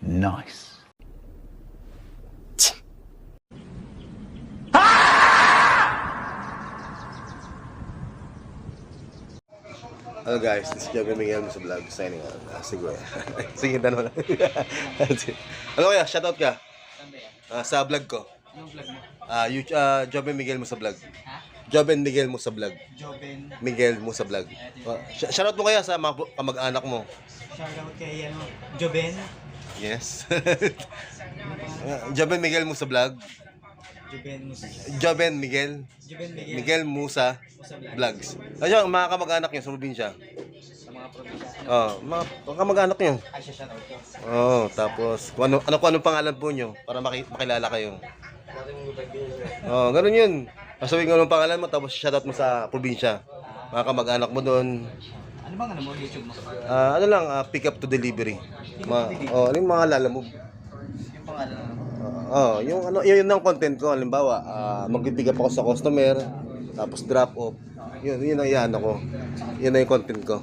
Nice. Hello guys, this is Joby Miguel sa vlog. Signing out. Ah, sige. sige, tanong lang. ano kaya? Shoutout ka? Ah, sa vlog ko. Anong vlog mo? Ah, you, ah, Joby Miguel mo sa vlog. Ha? Joben Miguel mo sa vlog. Joven. Miguel mo sa vlog. Ah, sh- shoutout mo kaya sa mga kamag-anak mo. Shoutout kay ano, Joven. Yes. Joben Miguel mo sa vlog. Joven Musa. Joben Miguel. Joven Miguel. Miguel Musa Musa Vlog. Vlogs. Ayun, mga kamag-anak niyo sa probinsya. Sa mga probinsya. Oh, mga kamag-anak niyo. Ay, siya. Oo, tapos kung ano, ano, kung anong pangalan po nyo para maki, makilala kayo. Oo, ganun yun. Sasabihin ko anong pangalan mo tapos shoutout mo sa probinsya. Mga kamag-anak mo doon. Ano bang ano mo, YouTube mo? Ah, ano lang, ah, pick up to delivery. Ma oh, ano yung mga lala mo? Yung pangalan ano? Oo, yung ano, yun, ang content ko. Halimbawa, ah, mag-pick up ako sa customer, tapos drop off. Yun, yun ang iyan ako. Yun na yung content ko.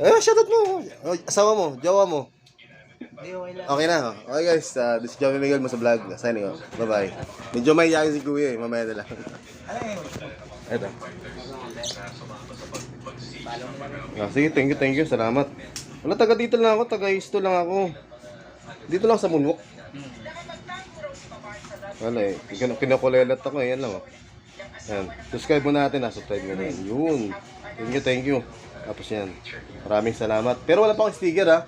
Eh, shoutout mo. Oh, Asawa mo, jowa mo. Hindi, okay lang. Okay na. Okay guys, uh, this is Joey Miguel mo sa vlog. Signing off. Bye-bye. Medyo may yakin si Kuya eh. Mamaya na lang. Ano yung Ito. Ah, sige, thank you, thank you. Salamat. Wala, taga dito lang ako. Taga Isto lang ako. Dito lang sa Munwok. Wala eh. Kin kinakulelat ako eh. Yan lang oh. Yan. Subscribe mo natin. Ah, subscribe mo na. Yun. Thank you, thank you. Tapos yan. Maraming salamat. Pero wala pa akong sticker ah.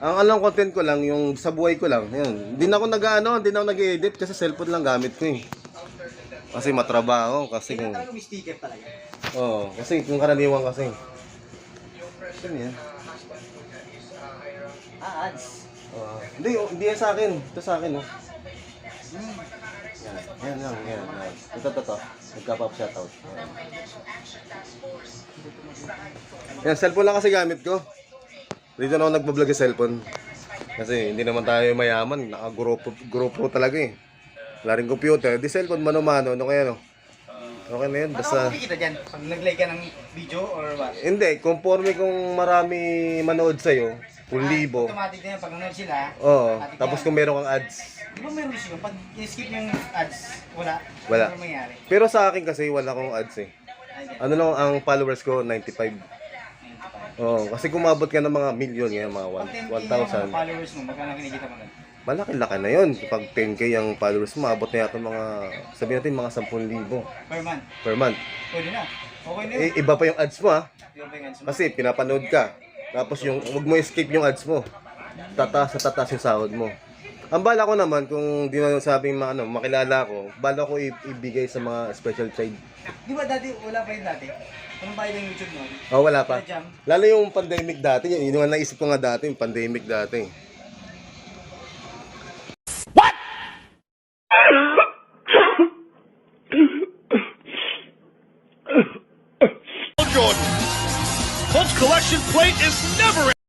Ang alam content ko lang, yung sa buhay ko lang. Yan. Hindi na ako nag-ano, hindi na ako nag-edit kasi cellphone lang gamit ko eh. Kasi matrabaho, kasi kung... Talaga sticker talaga. Oo, kasi kung karaniwan kasi. Ano yan? Ah, ads. Oo. hindi, oh, hindi yan sa akin. Ito sa akin, oh. Hmm. Yan, yan, yan, yan. Ito, ito, ito. Nagka-pop shoutout. Yan. Yan, cellphone lang kasi gamit ko. Dito na ako nagbablog sa cellphone. Kasi hindi naman tayo mayaman. Naka-GoPro GoPro talaga eh. Wala rin computer. Di cellphone mano-mano. Ano kaya no? Okay na yun. Paano Basta... ako makikita dyan? Pag nag-like ka ng video or what? Hindi, conforme kung marami manood sa'yo, kung libo. Automatic na yan. Pag nanood sila, Oo, tapos kung meron kang ads. Di ba meron siya? Pag skip yung ads, wala. Wala. Ano? Pero sa akin kasi wala akong ads eh. Ano lang ang followers ko, 95. Oo, kasi kumabot ka ng mga million ngayon, mga Pag 10K 1 yung mga 1,000. followers mo, magkano kinikita mo nun? Malaki-laki na yun. Kapag 10k ang followers mo, abot na yata mga, sabihin natin mga 10,000 Per month. per month. Pwede na. Okay na yun. Eh, iba pa yung ads mo ha. Yung ads mo? Kasi pinapanood ka. Tapos yung, wag mo escape yung ads mo. Tataas sa tataas yung sahod mo. Ang bala ko naman, kung di na sabing mga, ano, makilala ko, bala ko i- ibigay sa mga special child. Di ba dati, wala pa yun dati? Anong bayad ng YouTube nun? Oh, wala pa. Jam. Lalo yung pandemic dati, yun yung naisip ko nga dati, yung pandemic dati. Collection plate is never